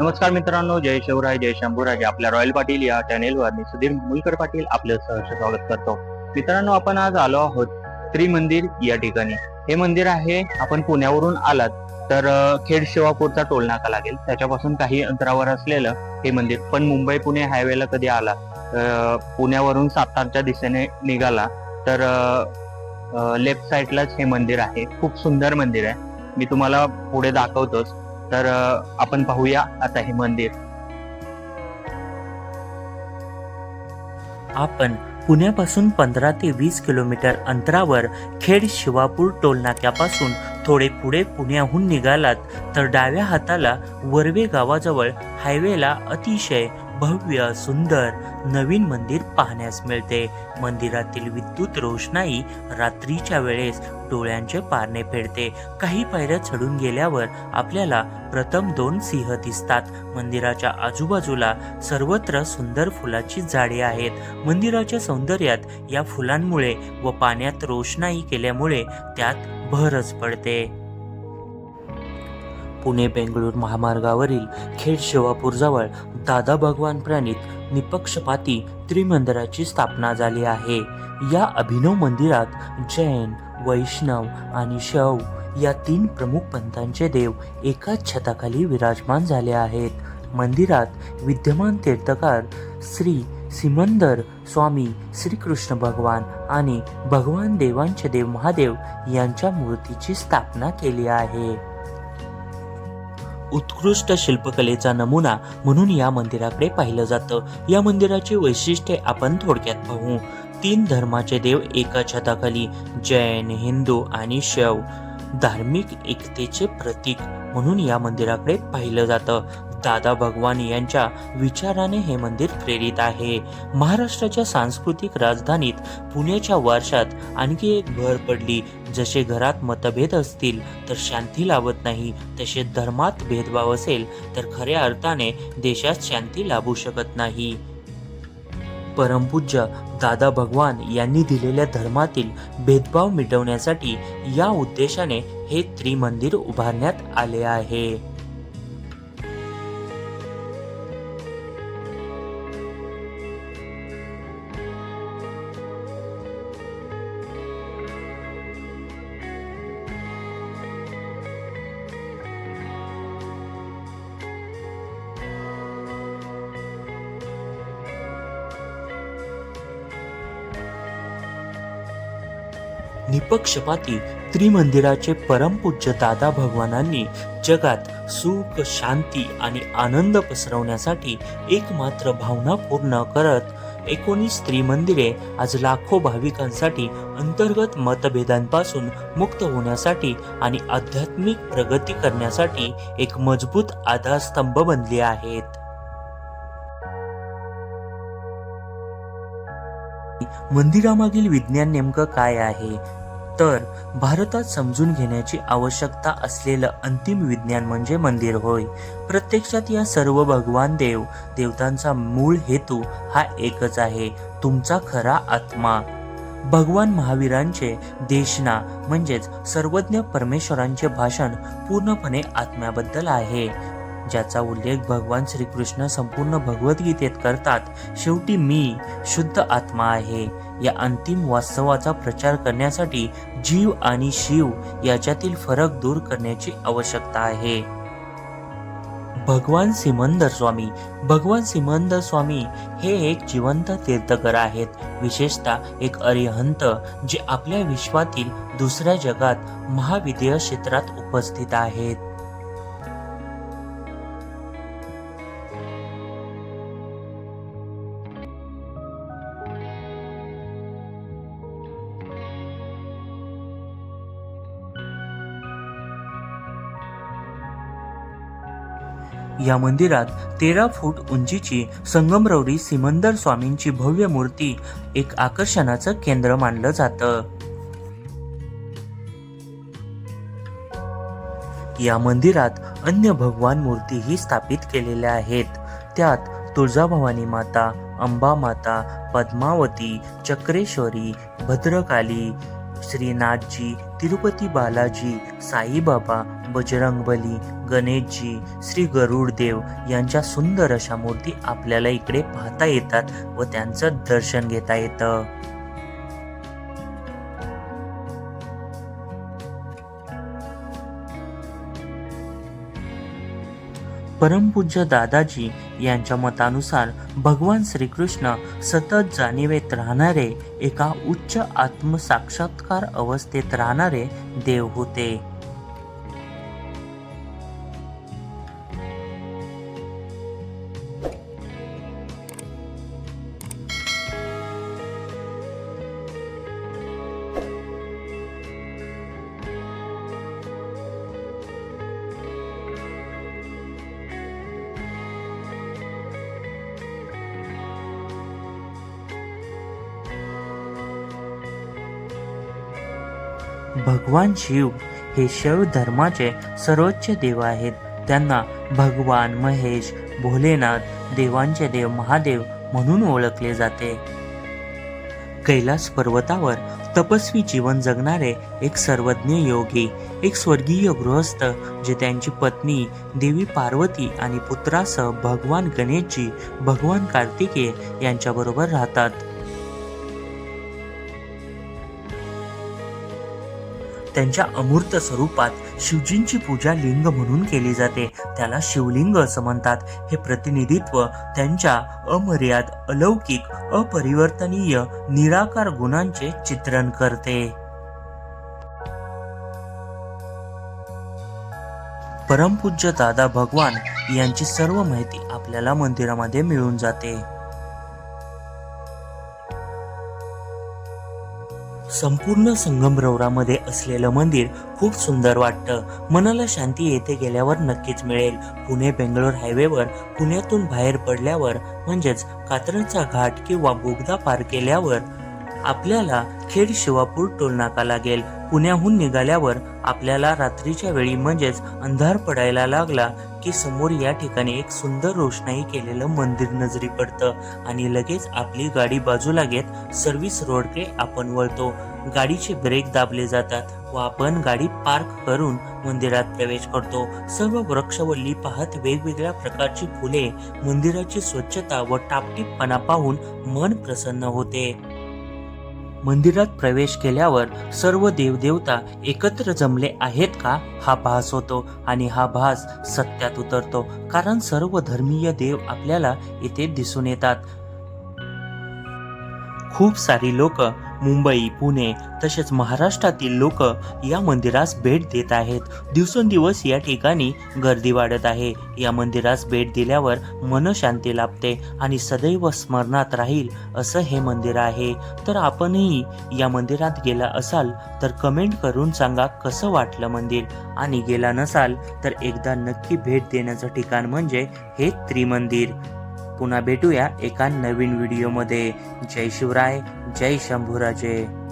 नमस्कार मित्रांनो जय शिवराय जय शंभूराजे आपल्या रॉयल पाटील या चॅनेलवर मी सुधीर मुलकर पाटील आपलं सहर्ष स्वागत करतो. मित्रांनो आपण आज आलो आहोत त्रिमंदिर या ठिकाणी. हे मंदिर आहे आपण पुण्यावरून आलात तर खेड शिवापूरचा टोल नाका लागेल. त्याच्यापासून काही अंतरावर असलेलं हे मंदिर. पण मुंबई पुणे हायवेला कधी आला पुण्यावरून सातारच्या दिशेने निघाला तर लेफ्ट साईडलाच हे मंदिर आहे. खूप सुंदर मंदिर आहे. मी तुम्हाला पुढे दाखवतोच. तर आपण पाहूया आता हे मंदिर. आपण पुण्यापासून पंधरा ते वीस किलोमीटर अंतरावर खेड शिवापूर टोलनाक्यापासून थोडे पुढे पुण्याहून निघालात तर डाव्या हाताला वरवे गावाजवळ हायवेला अतिशय भव्य सुंदर नवीन मंदिर पाहण्यास मिळते. मंदिरातील विद्युत रोषणाई रात्रीच्या वेळेस डोळ्यांचे पारणे फेडते. काही पायऱ्या चढून गेल्यावर आपल्याला प्रथम दोन सिंह दिसतात. मंदिराच्या आजूबाजूला सर्वत्र सुंदर फुलाची झाडे आहेत. मंदिराच्या सौंदर्यात या फुलांमुळे व पाण्यात रोषणाई केल्यामुळे त्यात भरच पडते. पुणे बेंगळूर महामार्गावरील खेड शिवापूरजवळ दादा भगवान प्रणित निपक्षपाती त्रिमंदिराची स्थापना झाली आहे. या अभिनव मंदिरात जैन वैष्णव आणि शव या तीन प्रमुख पंथांचे देव एकाच छताखाली विराजमान झाले आहेत. मंदिरात विद्यमान तीर्थकार श्री सिमंदर स्वामी श्रीकृष्ण भगवान आणि भगवान देवांचे देव महादेव यांच्या मूर्तीची स्थापना केली आहे. उत्कृष्ट शिल्पकलेचा नमुना म्हणून या मंदिराकडे पाहिलं जातं. या मंदिराची वैशिष्ट्ये आपण थोडक्यात पाहू. तीन धर्माचे देव एका छताखाली जैन हिंदू आणि शैव. धार्मिक एकतेचे प्रतीक म्हणून या मंदिराकडे पाहिलं जातं. दादा भगवान यांच्या विचाराने हे मंदिर प्रेरित आहे. महाराष्ट्राच्या सांस्कृतिक राजधानीत पुण्याच्या वारशात आणखी एक भर पडली. जसे घरात मतभेद असतील तर शांती लाभत नाही. तसे धर्मात भेदभाव असेल तर खऱ्या अर्थाने देशात शांती लाभू शकत नाही. परमपूज्य दादा भगवान यांनी दिलेल्या धर्मातील भेदभाव मिटवण्यासाठी या उद्देशाने हे त्रिमंदिर उभारण्यात आले आहे. निपक्षपाती त्रिमंदिराचे परमपूज्य दादा भगवानांनी जगात सुख शांती आणि आनंद पसरवण्यासाठी एकमात्र भावना पूर्ण करत एकोणीस त्रिमंदिरे आज लाखो भाविकांसाठी अंतर्गत मतभेदांपासून मुक्त होण्यासाठी आणि आध्यात्मिक प्रगती करण्यासाठी एक मजबूत आधारस्तंभ बनले आहेत. मंदिरामागील विज्ञान नेमकं काय आहे? तर भारतात समजून घेण्याची आवश्यकता असलेलं अंतिम विज्ञान म्हणजे मंदिर होय. प्रत्यक्षात या सर्व भगवान देव देवतांचा मूळ हेतू हा एकच आहे तुमचा खरा आत्मा. भगवान महावीरांचे देशना म्हणजेच सर्वज्ञ परमेश्वरांचे भाषण पूर्णपणे आत्म्याबद्दल आहे. ज्याचा उल्लेख भगवान श्रीकृष्ण संपूर्ण भगवद्गीतेत करतात शेवटी मी शुद्ध आत्मा आहे. या अंतिम वास्तवाचा प्रचार करण्यासाठी जीव आणि शिव याच्यातील फरक दूर करण्याची आवश्यकता आहे. भगवान सिमंदर स्वामी भगवान सिमंदर स्वामी हे एक जिवंत तीर्थकर आहेत. विशेषतः एक अरिहंत जे आपल्या विश्वातील दुसऱ्या जगात महाविद्य क्षेत्रात उपस्थित आहेत. या मंदिरात तेरा फूट उंचीची संगमरवरी सिमंदर स्वामींची भव्य मूर्ती एक आकर्षणाचं केंद्र मानलं जातं. या मंदिरात अन्य भगवान मूर्तीही स्थापित केलेल्या आहेत. त्यात तुळजाभवानी माता अंबा माता पद्मावती चक्रेश्वरी भद्रकाली श्रीनाथजी तिरुपती बालाजी साईबाबा बजरंगबली गणेशजी श्री गरुडदेव यांच्या सुंदर अशा मूर्ती आपल्याला इकडे पाहता येतात व त्यांचं दर्शन घेता येतं. परमपूज्य दादाजी यांच्या मतानुसार भगवान श्रीकृष्ण सतत जाणीवेत राहणारे एका उच्च आत्मसाक्षात्कार अवस्थेत राहणारे देव होते. भगवान शिव हे शैव धर्माचे सर्वोच्च देव आहेत. त्यांना भगवान महेश भोलेनाथ देवांचे देव महादेव म्हणून ओळखले जाते. कैलास पर्वतावर तपस्वी जीवन जगणारे एक सर्वज्ञ योगी एक स्वर्गीय गृहस्थ जे त्यांची पत्नी देवी पार्वती आणि पुत्रासह भगवान गणेशजी भगवान कार्तिकेय यांच्याबरोबर राहतात. त्यांच्या अमूर्त स्वरूपात शिवजींची पूजा लिंग म्हणून केली जाते. त्याला शिवलिंग असं म्हणतात. हे प्रतिनिधित्व त्यांच्या अमर्याद अलौकिक अपरिवर्तनीय निराकार गुणांचे चित्रण करते. परमपूज्य दादा भगवान यांची सर्व माहिती आपल्याला मंदिरामध्ये मिळून जाते. संपूर्ण संगमरवरामध्ये असलेलं मंदिर खूप सुंदर वाटतं. मनाला शांती येथे गेल्यावर नक्कीच मिळेल. पुणे बेंगलोर हायवेवर पुण्यातून बाहेर पडल्यावर म्हणजेच कात्रजचा घाट किंवा बोगदा पार केल्यावर आपल्याला खेड शिवापूर टोलनाका लागेल. पुण्याहून निघाल्यावर आपल्याला रात्रीच्या वेळी म्हणजेच अंधार पडायला लागला की समोर या ठिकाणी एक सुंदर रोषणाई केलेलं मंदिर नजरी पडतं आणि लगेच आपली गाडी बाजूला घेत सर्व्हिस रोडकडे आपण वळतो. गाडीचे ब्रेक दाबले जातात व आपण गाडी पार्क करून मंदिरात प्रवेश करतो. सर्व वृक्षवल्ली पाहत वेगवेगळ्या प्रकारची फुले मंदिराची स्वच्छता व टापटीपणा पाहून मन प्रसन्न होते. मंदिरात प्रवेश केल्यावर सर्व देवदेवता एकत्र जमले आहेत का? हा भास होतो आणि हा भास सत्यात उतरतो कारण सर्व धर्मीय देव आपल्याला इथे दिसून येतात. खूप सारी लोक मुंबई पुणे तसेच महाराष्ट्रातील लोक या मंदिरास भेट देत आहेत. दिवसेंदिवस या ठिकाणी गर्दी वाढत आहे. या मंदिरास भेट दिल्यावर मनशांती लाभते आणि सदैव स्मरणात राहील असं हे मंदिर आहे. तर आपणही या मंदिरात गेला असाल तर कमेंट करून सांगा कसं वाटलं मंदिर. आणि गेला नसाल तर एकदा नक्की भेट देण्याचं ठिकाण म्हणजे हे त्रिमंदिर. पुन्हा भेटूया एका नवीन व्हिडिओमध्ये. जय शिवराय जय शंभूराजे.